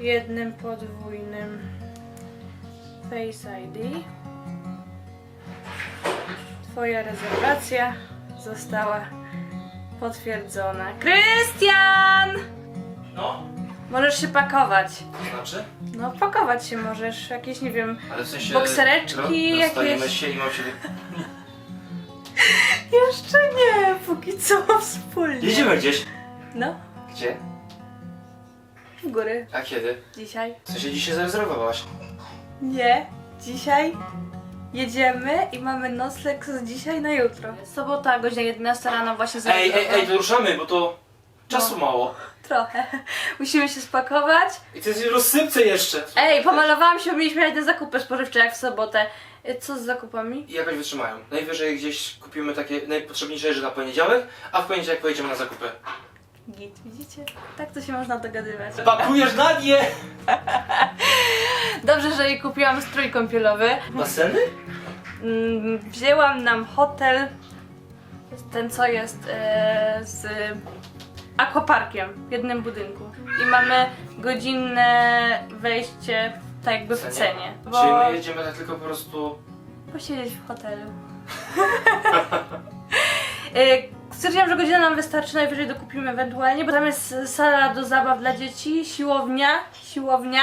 jednym podwójnym Face ID. Twoja rezerwacja została potwierdzona. Krystian! No, Możesz się pakować. to znaczy? No, pakować się możesz. Jakieś, nie wiem, Ale w sensie... Boksereczki ro- jakieś. się i mam się... Jeszcze nie, póki co wspólnie. Jedziemy gdzieś. No, Gdzie? W góry. A kiedy? Dzisiaj. W sensie dzisiaj zarezerwowałaś. Nie, dzisiaj jedziemy i mamy nocleg z dzisiaj na jutro. Sobota, godzina 11 rano właśnie Ej, ej, ej, to ruszamy, bo to czasu No. mało. Trochę. Musimy się spakować. I to jest rozsypce jeszcze. Ej, pomalowałam się, mieliśmy jechać na zakupy spożywcze jak w sobotę. Y, Co z zakupami? I jakoś wytrzymają. Najwyżej gdzieś kupimy takie najpotrzebniejsze rzeczy na poniedziałek, a w poniedziałek pojedziemy na zakupy. Git, widzicie? Tak to się można dogadywać. Pakujesz na nie! Dobrze, że jej kupiłam strój kąpielowy. Baseny? Mm, Wzięłam nam hotel, ten co jest e, z aquaparkiem w jednym budynku. I mamy godzinne wejście tak jakby w cenie. Bo Czyli my jedziemy tak tylko po prostu... posiedzieć w hotelu. E, Stwierdziłam, że godzina nam wystarczy, najwyżej dokupimy ewentualnie, bo tam jest sala do zabaw dla dzieci, siłownia, siłownia,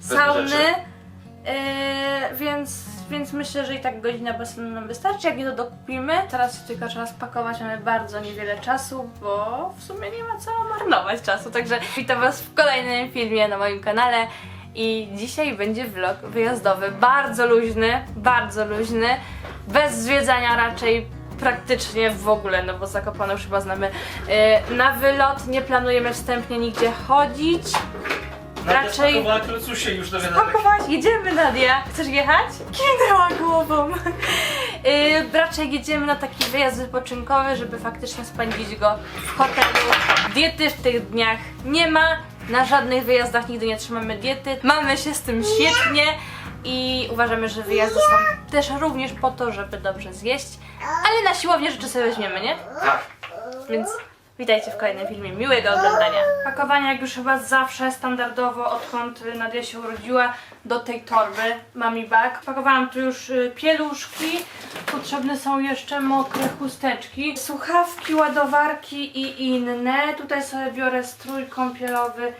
sauny, e, więc, więc myślę, że i tak godzina basenu nam wystarczy, jak nie to dokupimy. Teraz się tylko trzeba spakować, mamy bardzo niewiele czasu, bo w sumie nie ma co marnować czasu, także witam was w kolejnym filmie na moim kanale. I dzisiaj będzie vlog wyjazdowy, bardzo luźny, bardzo luźny, bez zwiedzania raczej praktycznie w ogóle, no bo Zakopane już chyba znamy. E, Na wylot nie planujemy wstępnie nigdzie chodzić. Raczej- klocusie już. Pakować, jedziemy Nadia. Chcesz jechać? Kiwnęła głową. Yy, raczej jedziemy na taki wyjazd wypoczynkowy, żeby faktycznie spędzić go w hotelu. Diety w tych dniach nie ma. Na żadnych wyjazdach nigdy nie trzymamy diety. Mamy się z tym świetnie i uważamy, że wyjazdy są też również po to, żeby dobrze zjeść. Ale na siłownię rzeczy sobie weźmiemy, nie? Tak. Więc witajcie w kolejnym filmie. Miłego oglądania. Pakowania jak już chyba zawsze standardowo, odkąd Nadia się urodziła, do tej torby Mami Bag. Pakowałam tu już y, pieluszki. Potrzebne są jeszcze mokre chusteczki, słuchawki, ładowarki i inne. Tutaj sobie biorę strój kąpielowy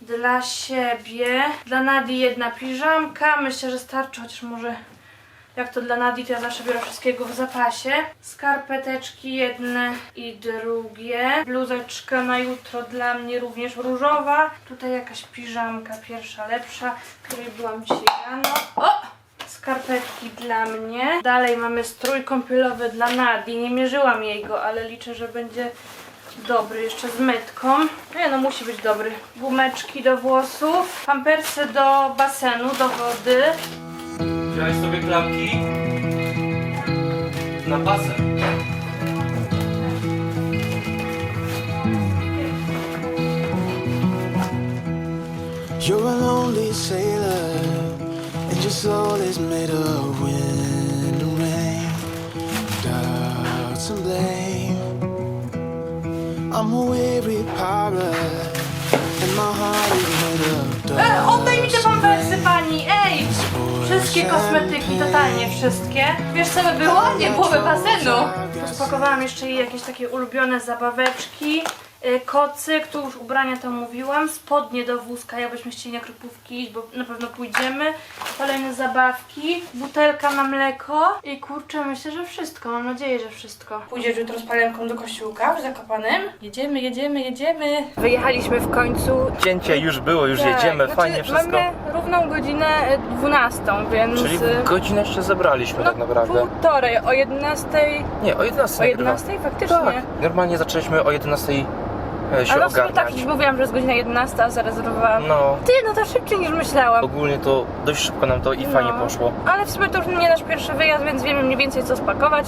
dla siebie. Dla Nadii jedna piżamka. Myślę, że starczy, chociaż może jak to dla Nadii, to ja zawsze biorę wszystkiego w zapasie. Skarpeteczki jedne i drugie. Bluzeczka na jutro dla mnie również różowa. Tutaj jakaś piżamka pierwsza, lepsza, której byłam dzisiaj rano. O! Skarpetki dla mnie. Dalej mamy strój kąpielowy dla Nadii. Nie mierzyłam jej go, ale liczę, że będzie dobry. Jeszcze z mytką. Nie no, musi być dobry. Gumeczki do włosów. Pampersy do basenu, do wody. Wziąłeś sobie klamki na basen. You're a lonely sailor, and your soul is made of wind and rain, doubts and blame. I'm a weary pirate, and my heart is made of E, oddaj mi te pampersy pani, ej! Wszystkie kosmetyki, totalnie wszystkie. Wiesz co by było? Nie byłoby basenu. Rozpakowałam jeszcze jej jakieś takie ulubione zabaweczki. Y, Kocyk, tu już ubrania to mówiłam, spodnie do wózka, jakbyśmy chcieli na krupówki iść, bo na pewno pójdziemy. Kolejne zabawki, butelka na mleko i kurczę, myślę, że wszystko, mam nadzieję, że wszystko. Pójdziesz jutro z palenką do kościółka w Zakopanem? Jedziemy, jedziemy, jedziemy. Wyjechaliśmy w końcu Cięcie już było, już jedziemy, fajnie wszystko. Tak, Mamy równą godzinę e, 12, więc... Czyli e, godzinę jeszcze zabraliśmy no, tak naprawdę. półtorej, o 11, Nie, o 11 o nagrywam. 11 faktycznie. Tak, normalnie zaczęliśmy o 11 e, się Ale w sumie tak, ogarniać. już mówiłam, że jest godzina 11, a zarezerwowałam. No, Ty, no to szybciej niż myślałam. ogólnie to dość szybko nam to i No. fajnie poszło. Ale w sumie to już nie nasz pierwszy wyjazd, więc wiemy mniej więcej co spakować.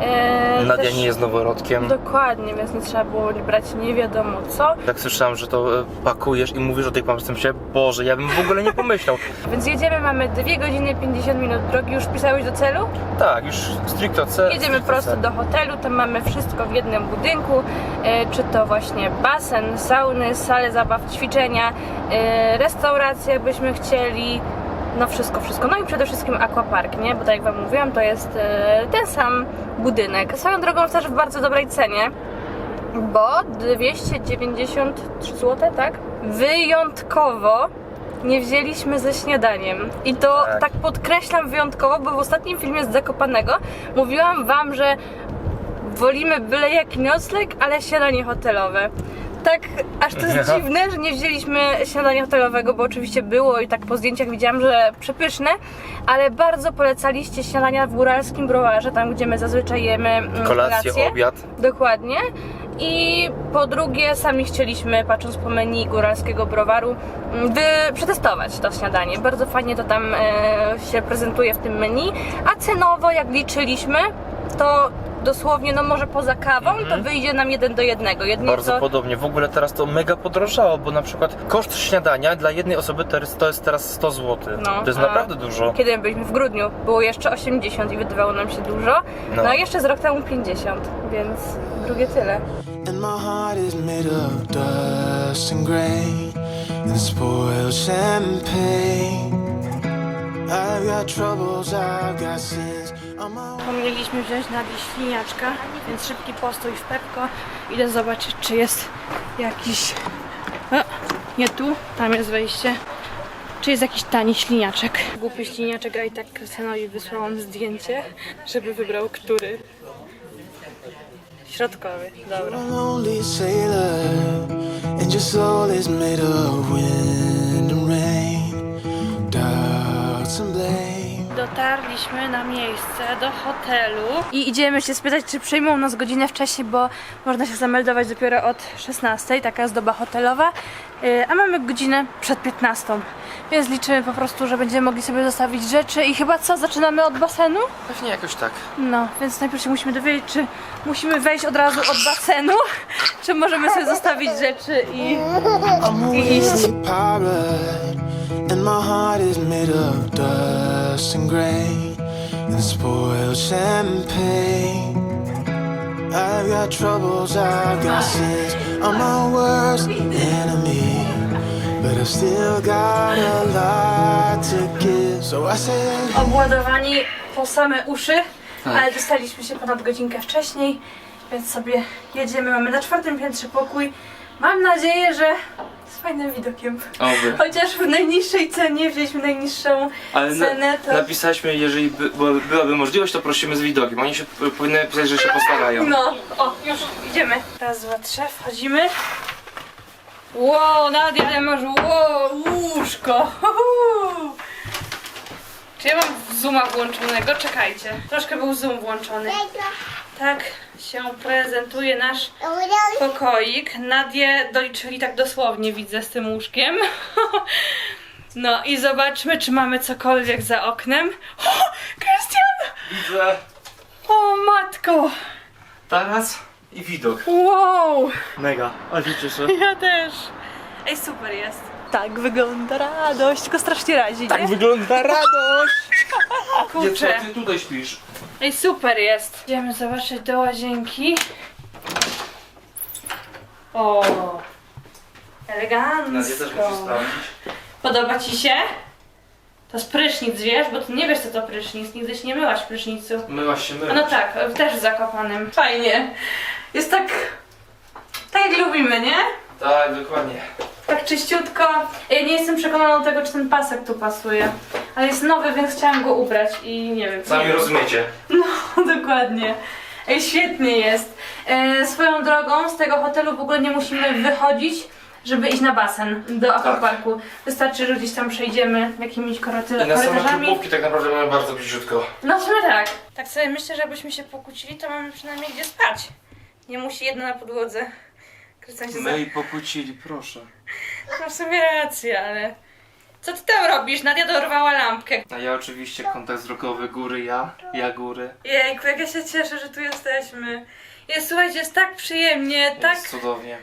Eee, Nadia też- nie jest noworodkiem. Dokładnie, więc nie trzeba było brać nie wiadomo co. Jak słyszałam, że to e, pakujesz i mówisz o tej pamperce, myślę, Boże, ja bym w ogóle nie pomyślał. Więc jedziemy, mamy 2 godziny 50 minut drogi. Już pisałeś do celu? Tak, już stricto C. Jedziemy stricto prosto C. do hotelu, tam mamy wszystko w jednym budynku, e, czy to właśnie basen, sauny, salę zabaw, ćwiczenia, yy, restaurację jakbyśmy chcieli, no wszystko, wszystko. No i przede wszystkim aquapark, nie? Bo tak jak Wam mówiłam, to jest yy, ten sam budynek. Swoją drogą też w bardzo dobrej cenie, bo 293 zł, tak? Wyjątkowo nie wzięliśmy ze śniadaniem. I to tak. Tak. podkreślam wyjątkowo, bo w ostatnim filmie z Zakopanego mówiłam Wam, że wolimy byle jaki nocleg, ale śniadanie hotelowe. Tak, aż to jest dziwne, że nie wzięliśmy śniadania hotelowego, bo oczywiście było i tak po zdjęciach widziałam, że przepyszne, ale bardzo polecaliście śniadania w góralskim browarze, tam gdzie my zazwyczaj jemy mm, Kolację, obiad. Dokładnie. I po drugie, sami chcieliśmy, patrząc po menu góralskiego browaru, mm, wy przetestować to śniadanie. Bardzo fajnie to tam e, się prezentuje w tym menu. A cenowo, jak liczyliśmy, to dosłownie, no może poza kawą, to wyjdzie nam jeden do jednego. Jedynie Bardzo co... podobnie. W ogóle teraz to mega podrożało, bo na przykład koszt śniadania dla jednej osoby to jest, teraz 100 zł. No, to jest naprawdę dużo. Kiedy byliśmy w grudniu, było jeszcze 80 i wydawało nam się dużo. No, No. a jeszcze z rok temu 50, więc drugie tyle. And my heart is made of dust and grain and spoiled champagne. I've got troubles, I've got sins on my Pomyliśmy wziąć na śliniaczka, więc szybki postój w Pepko. Idę zobaczyć, czy jest jakiś... O, nie tu, tam jest wejście. Czy jest jakiś tani śliniaczek? Głupy śliniaczek, a i tak Krystianowi wysłałam zdjęcie, żeby wybrał który. Środkowy, dobra. Dotarliśmy na miejsce do hotelu i idziemy się spytać, czy przyjmą nas godzinę wcześniej, bo można się zameldować dopiero od 16, taka jest doba hotelowa, Yy, a mamy godzinę przed 15, więc liczymy po prostu, że będziemy mogli sobie zostawić rzeczy i chyba co, zaczynamy od basenu? Pewnie jakoś tak. No, więc najpierw się musimy dowiedzieć, czy musimy wejść od razu od basenu, czy możemy sobie zostawić rzeczy i... A Iść. And my heart is made of dust and grain and spoiled champagne. I've got troubles, I've got sins. I'm my worst enemy, but I've still got a lot to give. So I said, obładowani po same uszy, ale dostaliśmy się ponad godzinkę wcześniej, więc sobie jedziemy. Mamy na czwartym piętrze pokój. Mam nadzieję, że z fajnym widokiem. Oby. Chociaż w najniższej cenie wzięliśmy najniższą Ale cenę, na, to... napisaliśmy, jeżeli by, bo byłaby możliwość, to prosimy z widokiem. Oni się powinny napisać, że się postarają. No, o, już idziemy. Raz, dwa, trzy, wchodzimy. Wow, Nadia, ale masz wow, łóżko. Uhu. Czy ja mam zooma włączonego? Czekajcie. Troszkę był zoom włączony. Tak się prezentuje nasz pokoik. Nadię doliczyli tak dosłownie, widzę, z tym łóżkiem. No i zobaczmy, czy mamy cokolwiek za oknem. O, Krystian! Widzę O, matko! taras i widok. Wow! Mega, ale się cieszę. Ja też. Ej, super jest. Tak wygląda radość, tylko strasznie razi, nie? Tak wygląda radość! Dziecko, Kurczę. ty tutaj śpisz. Ej, super jest. Idziemy zobaczyć do łazienki. O, Nadia też musi elegancko. sprawdzić. Podoba ci się? To jest prysznic, wiesz? Bo ty nie wiesz, co to prysznic. Nigdy się nie myłaś w prysznicu. Myłaś się, myłaś. no tak, też w Zakopanem. Fajnie. Jest tak... Tak jak lubimy, nie? Tak, dokładnie. Tak czyściutko. Ja nie jestem przekonana do tego, czy ten pasek tu pasuje. Ale jest nowy, więc chciałam go ubrać i nie wiem. Sami rozumiecie. No, dokładnie. Ej, świetnie jest. E, swoją drogą z tego hotelu w ogóle nie musimy wychodzić, żeby iść na basen do aquaparku. Wystarczy, że gdzieś tam przejdziemy jakimiś koryty- I na same korytarzami. klubówki tak naprawdę mamy bardzo bliziutko. No w sumie tak. Tak sobie myślę, że jakbyśmy się pokłócili, to mamy przynajmniej gdzie spać. Nie musi jedno na podłodze. Krystian się My i pokłócili, proszę. za... No w sumie rację, ale... Co ty tam robisz? Nadia dorwała lampkę. A ja oczywiście kontakt wzrokowy, góry ja, ja góry. Jejku, jak ja się cieszę, że tu jesteśmy. Jest, słuchajcie, jest tak przyjemnie, tak... Jest cudownie.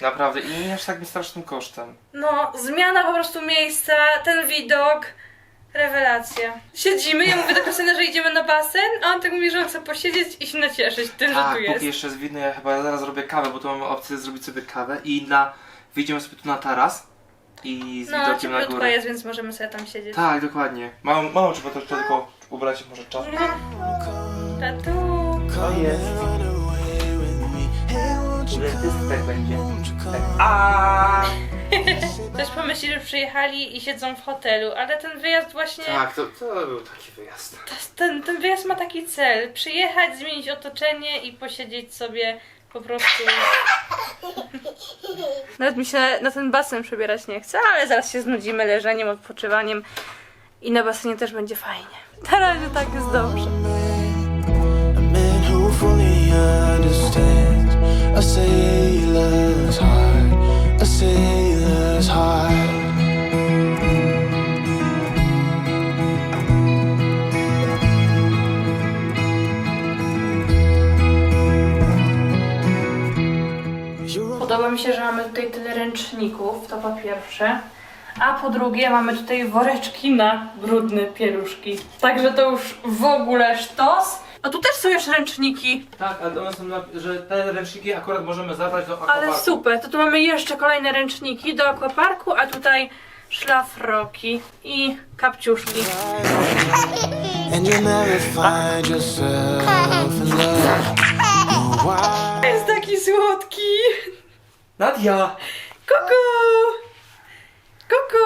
Naprawdę i nie aż takim strasznym kosztem. No, zmiana po prostu miejsca, ten widok. Rewelacja. Siedzimy, ja mówię do Krystyny, że idziemy na basen, a on tak mówi, że on chce posiedzieć i się nacieszyć tym, że Tak, tu jest. jeszcze jest widno, ja chyba zaraz zrobię kawę, bo tu mamy opcję zrobić sobie kawę i na... wyjdziemy sobie tu na taras i z No, widokiem na cieplutko górę. jest, więc możemy sobie tam siedzieć. Tak, dokładnie. Mało, mało trzeba to tylko ubrać może czas. Tatu. Come jest. tak będzie. You Ktoś pomyśli, że przyjechali i siedzą w hotelu, ale ten wyjazd właśnie... Tak, to, to był taki wyjazd. To- Ten, ten wyjazd ma taki cel. Przyjechać, zmienić otoczenie i posiedzieć sobie po prostu... Nawet mi się na ten basen przebierać nie chce, ale zaraz się znudzimy leżeniem, odpoczywaniem i na basenie też będzie fajnie. Na razie tak jest dobrze. A man who fully understands a sailor's heart, a sailor's heart. Podoba mi się, że mamy tutaj tyle ręczników, to po pierwsze. A po drugie mamy tutaj woreczki na brudne pieluszki. Także to już w ogóle sztos. A tu też są jeszcze ręczniki. Tak, ale one są, na, że te ręczniki akurat możemy zabrać do Ale akwaparku. super, to tu mamy jeszcze kolejne ręczniki do aquaparku, a tutaj szlafroki i kapciuszki. And you'll never find yourself in love. Why? Jest taki słodki. Nadia! Kuku! Kuku!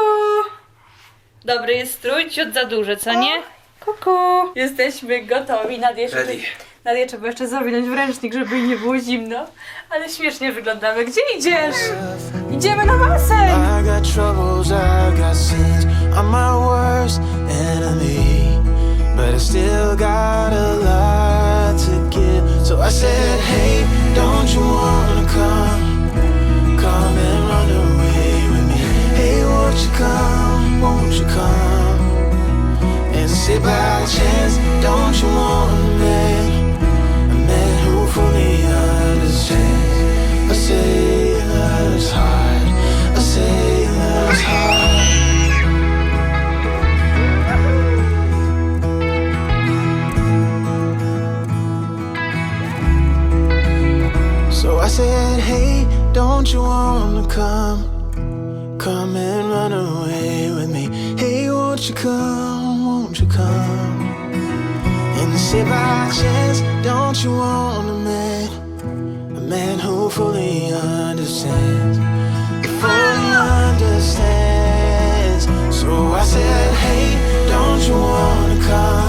Dobry jest strój, ciut za duży, co nie? Kuku! Jesteśmy gotowi. Jeszcze, Ready. Nadia trzeba jeszcze zawinąć w ręcznik, żeby nie było zimno. Ale śmiesznie wyglądamy. Gdzie idziesz? Idziemy na basen! I got troubles, I got sins. I'm my worst enemy, but I still got a lot to give. So I said, Hey, don't you wanna come? Come and run away with me. Hey, won't you come? Won't you come? Say by chance, don't you want a man? A man who fully understands a sailor's heart, a sailor's heart. So I said, Hey, don't you wanna come? Come and run away with me. Hey, won't you come? Won't you come? And say by chance, don't you want a man? A man who fully understands. Fully understands. So I said, Hey, don't you wanna? Come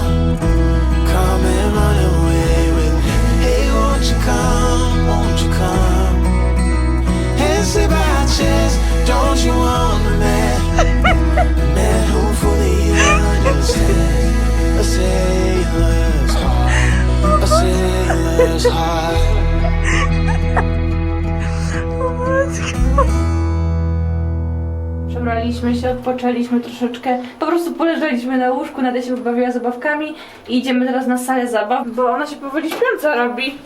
heart. Przebraliśmy się, odpoczęliśmy troszeczkę. Po prostu poleżeliśmy na łóżku, Nadia się bawiła zabawkami i idziemy teraz na salę zabaw, bo ona się powoli śpiąca robi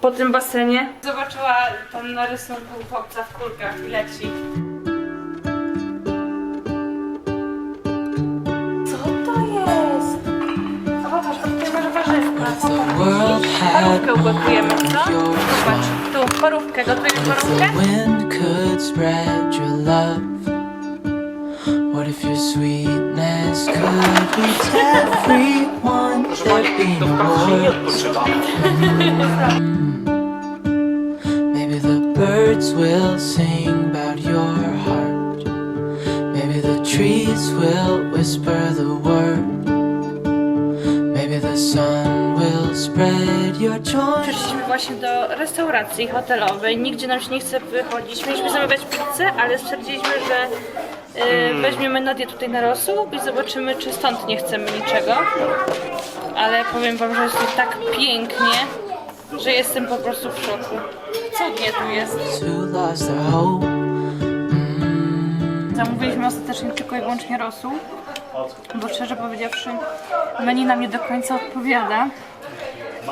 po tym basenie. Zobaczyła tam na rysunku chłopca w kulkach i leci. Parówkę ugotujemy, co? Zobacz, tu parówkę, gotujemy parówkę? wind could spread your love? What if your sweetness could reach everyone Proszę pani, in to w the pracy się nie world? Hmm. Maybe the birds will sing about your heart. Maybe the trees will whisper the word. Przyszliśmy właśnie do restauracji hotelowej. Nigdzie nam się nie chce wychodzić. Mieliśmy zamawiać pizzę, ale stwierdziliśmy, że y, weźmiemy Nadię tutaj na rosół i zobaczymy, czy stąd nie chcemy niczego. Ale powiem wam, że jest tu tak pięknie, że jestem po prostu w szoku. Cudnie tu jest. Hope? Zamówiliśmy ostatecznie tylko i wyłącznie rosół, bo szczerze powiedziawszy menu nam nie do końca odpowiada.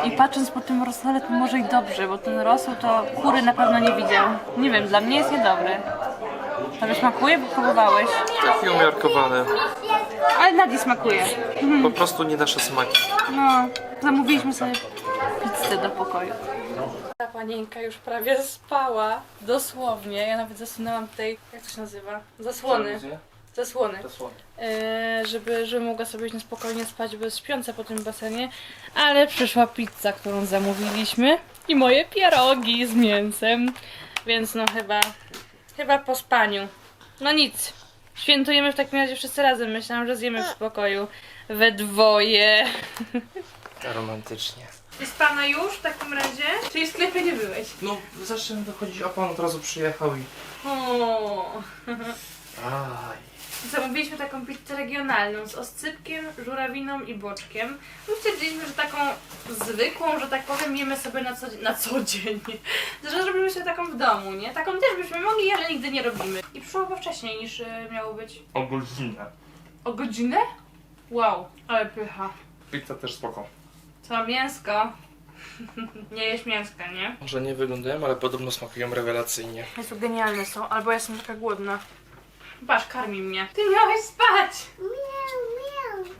I patrząc po tym rosole to może i dobrze, bo ten rosół to kury na pewno nie widział. Nie wiem, dla mnie jest niedobry. Tobie smakuje, bo próbowałeś. Taki umiarkowany. Ale Nadii smakuje. Po prostu nie nasze smaki. No, zamówiliśmy sobie pizzę do pokoju. Ta panienka już prawie spała, dosłownie. Ja nawet zasunęłam tutaj, jak to się nazywa? Zasłony. Zasłony. E, żeby, żeby mogła sobie na spokojnie spać bez śpiąca po tym basenie. Ale przyszła pizza, którą zamówiliśmy i moje pierogi z mięsem. Więc no chyba, chyba po spaniu. No nic. Świętujemy w takim razie wszyscy razem. Myślałam, że zjemy w spokoju. We dwoje. Romantycznie. Jest pana już w takim razie? Czyli w sklepie nie byłeś? No, zacząłem dochodzić, a pan od razu przyjechał i... O. Aj. Zamówiliśmy taką pizzę regionalną z oscypkiem, żurawiną i boczkiem. No stwierdziliśmy, że taką zwykłą, że tak powiem, jemy sobie na co, na co dzień. Że zrobimy sobie taką w domu, nie? Taką też byśmy mogli, ale nigdy nie robimy. I przyszło chyba wcześniej niż y, miało być. O godzinę. O godzinę? Wow, ale pycha. Pizza też spoko. Co, mięsko? nie jeść mięska, nie? Może nie wyglądają, ale podobno smakują rewelacyjnie. Jezu, genialne są, albo ja jestem taka głodna. Patrz, karmi mnie. Ty miałeś spać!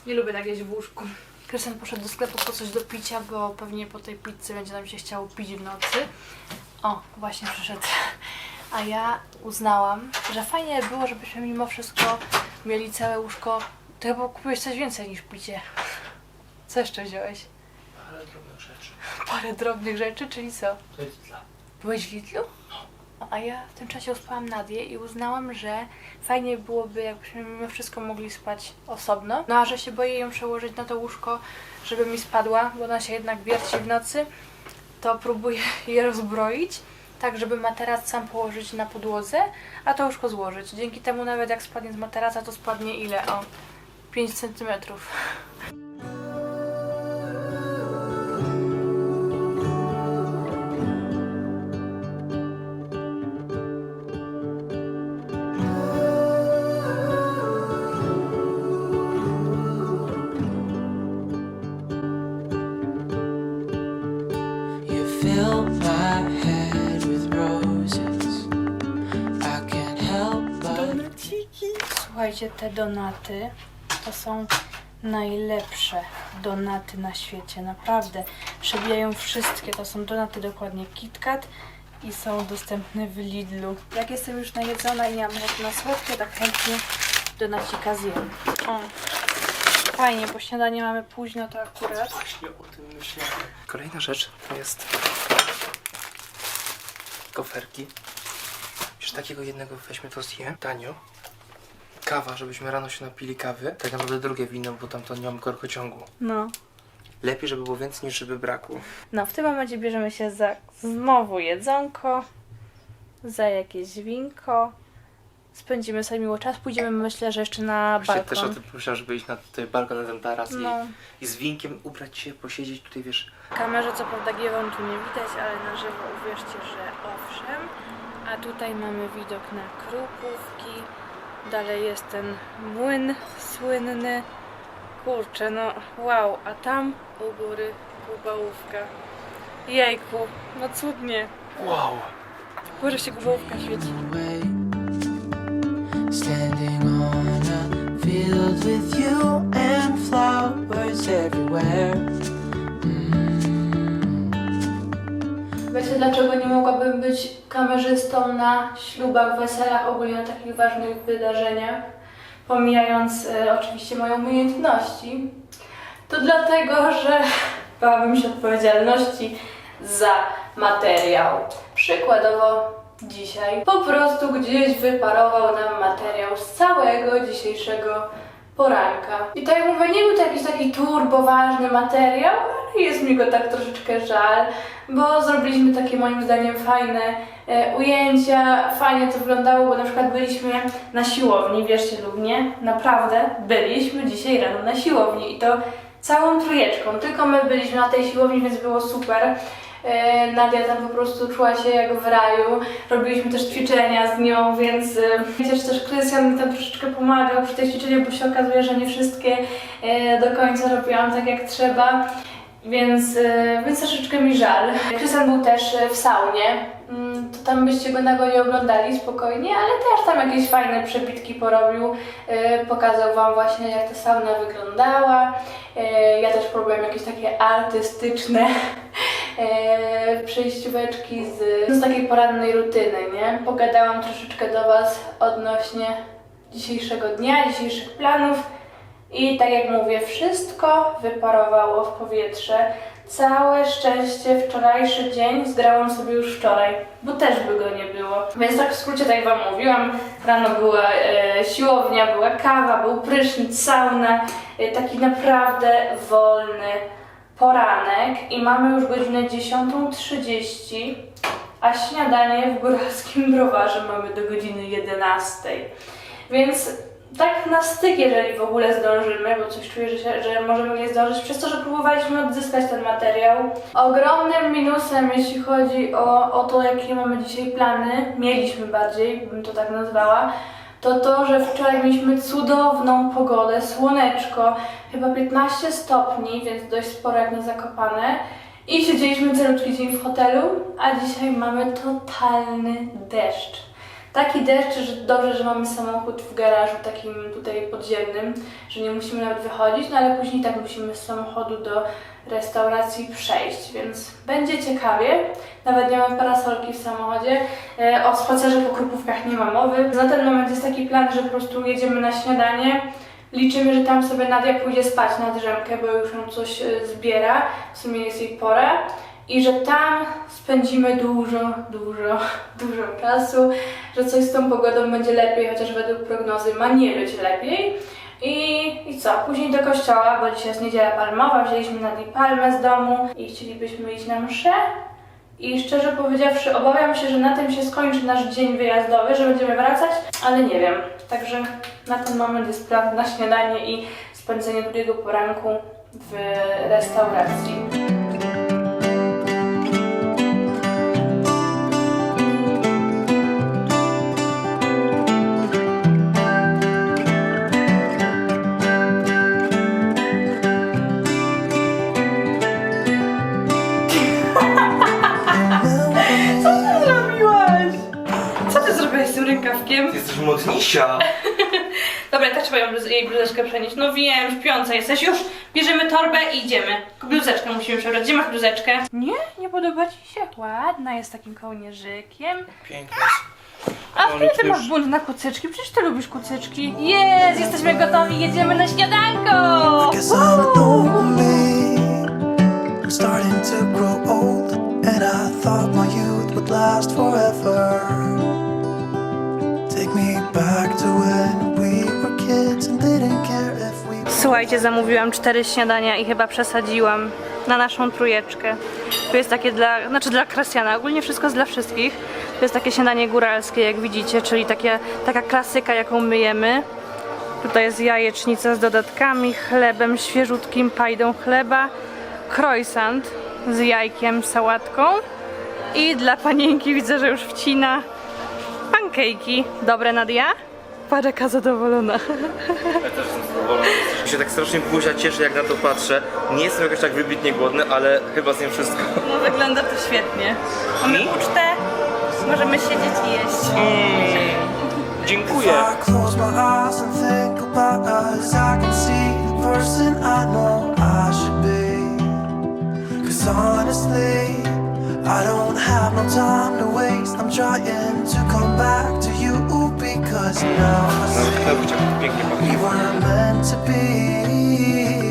Nie lubię tak jeść w łóżku. Krystian poszedł do sklepu po coś do picia, bo pewnie po tej pizzy będzie nam się chciało pić w nocy. O, właśnie przyszedł. A ja uznałam, że fajnie by było, żebyśmy mimo wszystko mieli całe łóżko. To chyba kupiłeś coś więcej niż picie. Co jeszcze wziąłeś? Ale drobne rzeczy. Parę drobnych rzeczy, czyli co? To jest dla... Byłeś w Lidlu? A ja w tym czasie uspałam Nadię i uznałam, że fajnie byłoby, jakbyśmy mimo wszystko mogli spać osobno. No a że się boję ją przełożyć na to łóżko, żeby mi spadła, bo ona się jednak wierci w nocy, to próbuję je rozbroić, tak żeby materac sam położyć na podłodze, a to łóżko złożyć. Dzięki temu nawet jak spadnie z materaca, to spadnie ile? O, 5 centymetrów. but Słuchajcie, te donaty to są najlepsze donaty na świecie. Naprawdę. Przebijają wszystkie. To są donaty dokładnie KitKat i są dostępne w Lidlu. Jak jestem już najedzona i nie mam na słodkie, tak chętnie donacika zjem. Fajnie, bo śniadanie mamy późno, to akurat. Właśnie o tym myślałem. Kolejna rzecz to jest koferki. Już takiego jednego weźmy to zje, tanio. Kawa, żebyśmy rano się napili kawy. Tak naprawdę drugie wino, bo tam to nie mam korkociągu. No. Lepiej, żeby było więcej niż żeby brakło. No, w tym momencie bierzemy się za znowu jedzonko, za jakieś winko. Spędzimy sobie miło czas. Pójdziemy, myślę, że jeszcze na Właśnie balkon. też o tym pomyślałem, żeby iść na tutaj balkon, na ten taras No. i, i z winkiem ubrać się, posiedzieć tutaj, wiesz. W kamerze co prawda Giewon tu nie widać, ale na żywo uwierzcie, że owszem. A tutaj mamy widok na Krupówki. Dalej jest ten młyn słynny. Kurczę, no wow, a tam u góry kubałówka. Jejku, no cudnie. Wow! Górze się kubałówka świeci. away. Standing on a field with you and flowers everywhere. Wiecie, dlaczego nie mogłabym być kamerzystą na ślubach, weselach, ogólnie na takich ważnych wydarzeniach, pomijając e, oczywiście moje umiejętności? To dlatego, że bałabym się odpowiedzialności za materiał. Przykładowo dzisiaj po prostu gdzieś wyparował nam materiał z całego dzisiejszego poranka. I tak jak mówię, nie był to jakiś taki turbo ważny materiał, ale jest mi go tak troszeczkę żal, bo zrobiliśmy takie moim zdaniem fajne e, ujęcia, fajnie to wyglądało, bo na przykład byliśmy na siłowni, wierzcie lub nie, naprawdę byliśmy dzisiaj rano na siłowni i to całą trójeczką, tylko my byliśmy na tej siłowni, więc było super. E, Nadia tam po prostu czuła się jak w raju. Robiliśmy też ćwiczenia z nią, więc e, chociaż też Krystian mi tam troszeczkę pomagał przy tych ćwiczeniach, bo się okazuje, że nie wszystkie e, do końca robiłam tak jak trzeba. Więc, więc troszeczkę mi żal. Krystian był też w saunie. Mm, To tam byście go na go nie oglądali spokojnie, ale też tam jakieś fajne przebitki porobił. Pokazał Wam właśnie jak ta sauna wyglądała. Ja też porobiłam jakieś takie artystyczne yy, przejścióweczki z, z takiej porannej rutyny, nie? Pogadałam troszeczkę do Was odnośnie dzisiejszego dnia, dzisiejszych planów. I tak jak mówię, wszystko wyparowało w powietrze. Całe szczęście wczorajszy dzień zgrałam sobie już wczoraj, bo też by go nie było. Więc tak w skrócie, tak jak Wam mówiłam, rano była e, siłownia, była kawa, był prysznic, sauna, e, taki naprawdę wolny poranek i mamy już godzinę 10.30, a śniadanie w góralskim browarze mamy do godziny 11. Więc tak na styk, jeżeli w ogóle zdążymy, bo coś czuję, że, się, że możemy nie zdążyć, przez to, że próbowaliśmy odzyskać ten materiał. Ogromnym minusem, jeśli chodzi o, o to, jakie mamy dzisiaj plany, mieliśmy bardziej, bym to tak nazwała, to to, że wczoraj mieliśmy cudowną pogodę, słoneczko, chyba 15 stopni, więc dość sporo Zakopane. I siedzieliśmy caluczki dzień w hotelu, a dzisiaj mamy totalny deszcz. Taki deszcz, że dobrze, że mamy samochód w garażu takim tutaj podziemnym, że nie musimy nawet wychodzić, no ale później tak musimy z samochodu do restauracji przejść, więc będzie ciekawie. Nawet nie mamy parasolki w samochodzie. E, O spacerze po Krupówkach nie ma mowy. Na ten moment jest taki plan, że po prostu jedziemy na śniadanie. Liczymy, że tam sobie Nadia pójdzie spać na drzemkę, bo już ją coś e, zbiera. W sumie jest jej pora. I że tam spędzimy dużo, dużo, dużo czasu, że coś z tą pogodą będzie lepiej, chociaż według prognozy ma nie być lepiej. I, I co? Później do kościoła, bo dzisiaj jest niedziela palmowa, wzięliśmy na niej palmę z domu i chcielibyśmy iść na mszę. I szczerze powiedziawszy, obawiam się, że na tym się skończy nasz dzień wyjazdowy, że będziemy wracać, ale nie wiem. Także na ten moment jest plan na śniadanie i spędzenie drugiego poranku w restauracji. Rękawkiem? Ty jesteś modnisia. Dobra, też trzeba ją bluz- jej bluzeczkę przenieść. No wiem, śpiąca jesteś. Już bierzemy torbę i idziemy. Bluzeczkę musimy przebrać. Gdzie masz bluzeczkę? Nie, nie podoba ci się? Ładna jest takim kołnierzykiem. Piękna jest. A No, ty, ty już- masz bunt na kucyczki? Przecież ty lubisz kucyczki. Jest, jesteśmy gotowi, jedziemy na śniadanko! Guess Słuchajcie, zamówiłam cztery śniadania i chyba przesadziłam na naszą trójeczkę. Tu jest takie dla, znaczy dla Krasjana, ogólnie wszystko jest dla wszystkich. To jest takie śniadanie góralskie, jak widzicie, czyli takie, taka klasyka, jaką myjemy. Tutaj jest jajecznica z dodatkami, chlebem świeżutkim, pajdą chleba, croissant z jajkiem, sałatką i dla panienki widzę, że już wcina pankejki. Dobre, Nadia? Patrz jaka zadowolona. Ja też jestem zadowolony. Mi się tak strasznie buzia cieszy, jak na to patrzę. Nie jestem jakoś tak wybitnie głodny, ale chyba zjem wszystko. No wygląda to świetnie. Mamy Mi? ucztę, możemy siedzieć i jeść. Dziękuję. Be. Cause honestly, I don't have no time to waste. I'm trying to come back to you because now I Nawet see chleb chciał pięknie we pachnie.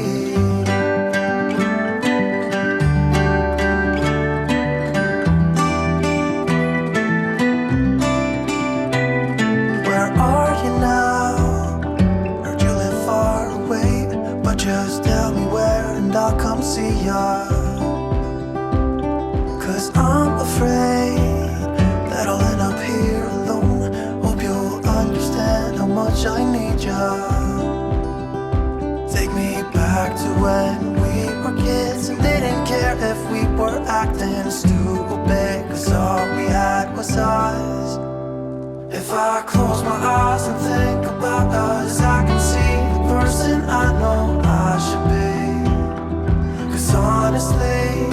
locked in stupid Cause all we had was us. If I close my eyes and think about us I can see the person I know I should be. Cause honestly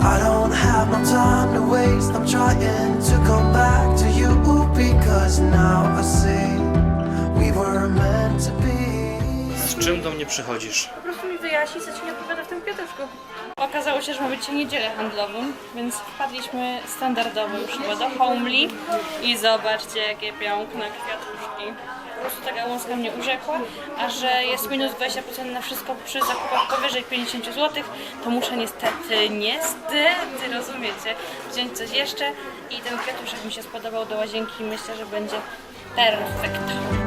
I don't have no time to waste. I'm trying to come back to you Because now I see We were meant to be. Z czym do mnie przychodzisz? Wyjaśni, co ci nie odpowiada w tym kwiatuszku. Okazało się, że mamy dzisiaj niedzielę handlową, więc wpadliśmy standardowo już chyba do Homely i zobaczcie, jakie piękne kwiatuszki. Po prostu ta gałązka mnie urzekła, a że jest minus 20% na wszystko przy zakupach powyżej 50 zł, to muszę niestety, niestety, rozumiecie, wziąć coś jeszcze i ten kwiatuszek mi się spodobał do łazienki myślę, że będzie perfekt.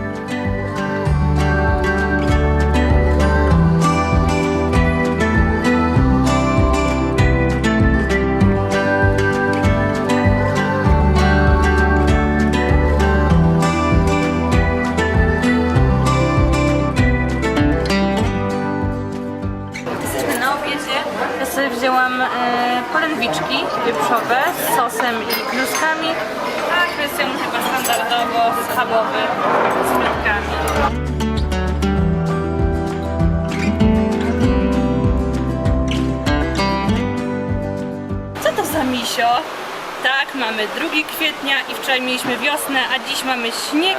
Polędwiczki wieprzowe z sosem i kluskami, a Krystian chyba standardowo schabowy z frytkami. Co to za misio? Tak, mamy 2 kwietnia i wczoraj mieliśmy wiosnę, a dziś mamy śnieg,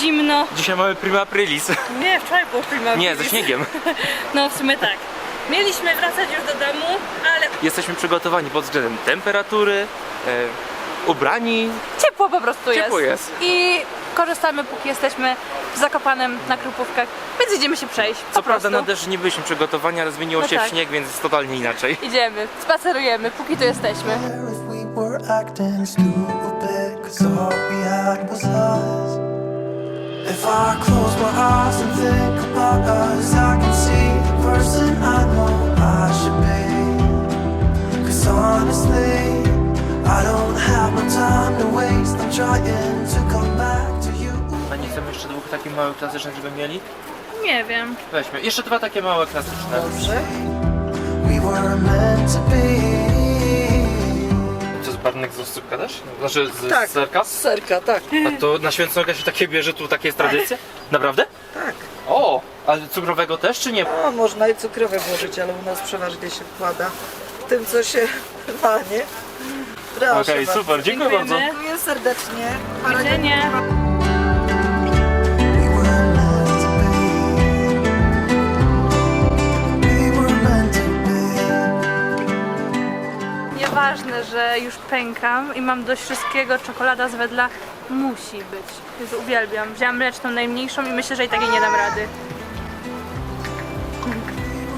zimno. Dzisiaj mamy prima aprilis. Nie, wczoraj było prima Nie, ze aprilis. śniegiem. No w sumie tak. Mieliśmy wracać już do domu, Jesteśmy przygotowani pod względem temperatury, e, ubrani. ciepło po prostu Ciepło jest. jest. I korzystamy póki jesteśmy w Zakopanem na Krupówkach, więc idziemy się przejść. Po Co prawda prostu. na deszcz nie byliśmy przygotowani, ale zmieniło No się tak. w śnieg, więc jest totalnie inaczej. Idziemy, spacerujemy, póki tu jesteśmy. If we were acting stupid, cause all we had was us. If I close my eyes and think about us, I can see the person I know I should be. Cause honestly, I don't have time to waste. I'm trying to come back to you. A nie chcemy jeszcze dwóch takich małych klasycznych, żeby mieli? Nie wiem. Weźmy. Jeszcze dwa takie małe klasyczne. We were meant to be. Z barnek z oscypka też? Znaczy z Tak. serka? Z serka, tak. A to na święconka się takie bierze, tu takie jest tradycja? Naprawdę? Tak. O! Ale cukrowego też czy nie? No, można i cukrowe włożyć, ale u nas przeważnie się wkłada tym, co się ma, nie? Proszę Okej, bardzo. super, dziękuję bardzo. Dziękujemy. Dziękuję serdecznie. Do widzenia. We were meant to be. We were meant to be. Nieważne, że już pękam i mam dość wszystkiego, czekolada z wedla musi być. Jezu, uwielbiam. Wzięłam mleczną najmniejszą i myślę, że i takiej nie dam rady.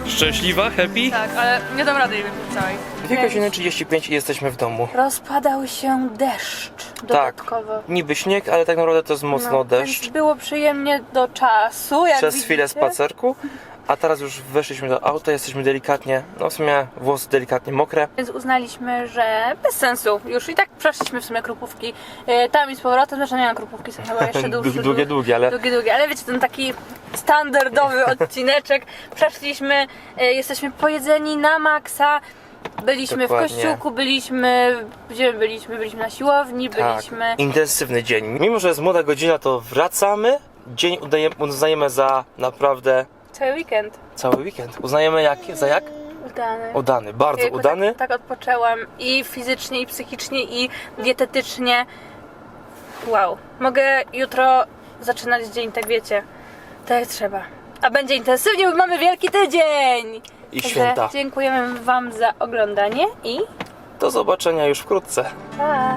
Szczęśliwa, happy? Tak, ale nie dam rady jej wypić całej. Dwie godziny 35 i jesteśmy w domu. Rozpadał się deszcz dodatkowo. Niby śnieg, ale tak naprawdę to jest mocno No, deszcz. Więc było przyjemnie do czasu, jak Przez widzicie. chwilę spacerku. A teraz już weszliśmy do auta, jesteśmy delikatnie, no w sumie włosy delikatnie mokre. Więc uznaliśmy, że bez sensu. Już i tak przeszliśmy w sumie krupówki. E, Tam i z powrotem, znaczy nie na krupówki, są chyba jeszcze dłuższe. Długie, długie, długie, ale Długie, długie, ale wiecie, ten taki standardowy odcineczek. Przeszliśmy, e, jesteśmy pojedzeni na maksa. Byliśmy Dokładnie. w kościółku, byliśmy, gdzie byliśmy? Byliśmy na siłowni, tak, byliśmy... intensywny dzień. Mimo, że jest młoda godzina, to wracamy. Dzień uznajemy za naprawdę Cały weekend cały weekend. Uznajemy jak, za jak? udany. Udany, bardzo udany. Tak, tak odpoczęłam i fizycznie, i psychicznie, i dietetycznie. Wow. Mogę jutro zaczynać dzień, tak wiecie, tak jak trzeba. A będzie intensywnie, bo mamy wielki tydzień! I Także święta. Dziękujemy Wam za oglądanie i Do zobaczenia już wkrótce. pa!